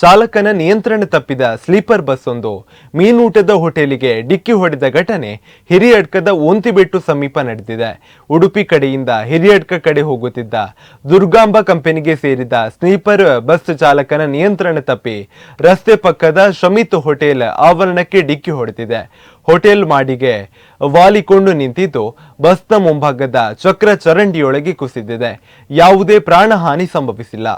ಚಾಲಕನ ನಿಯಂತ್ರಣ ತಪ್ಪಿದ ಸ್ಲೀಪರ್ ಬಸ್ ಒಂದು ಮೀನೂಟದ ಹೋಟೆಲಿಗೆ ಡಿಕ್ಕಿ ಹೊಡೆದ ಘಟನೆ ಹಿರಿಯಡ್ಕದ ಓಂತಿಬೆಟ್ಟು ಸಮೀಪ ನಡೆದಿದೆ. ಉಡುಪಿ ಕಡೆಯಿಂದ ಹಿರಿಯಡ್ಕ ಕಡೆ ಹೋಗುತ್ತಿದ್ದ ದುರ್ಗಾಂಬ ಕಂಪನಿಗೆ ಸೇರಿದ ಸ್ಲೀಪರ್ ಬಸ್ ಚಾಲಕನ ನಿಯಂತ್ರಣ ತಪ್ಪಿ ರಸ್ತೆ ಪಕ್ಕದ ಶಮಿತ್ ಹೋಟೆಲ್ ಆವರಣಕ್ಕೆ ಡಿಕ್ಕಿ ಹೊಡೆದಿದೆ. ಹೋಟೆಲ್ ಮಾಡಿಗೆ ವಾಲಿಕೊಂಡು ನಿಂತಿದ್ದು ಬಸ್ನ ಮುಂಭಾಗದ ಚಕ್ರ ಚರಂಡಿಯೊಳಗೆ ಕುಸಿದಿದೆ. ಯಾವುದೇ ಪ್ರಾಣಹಾನಿ ಸಂಭವಿಸಿಲ್ಲ.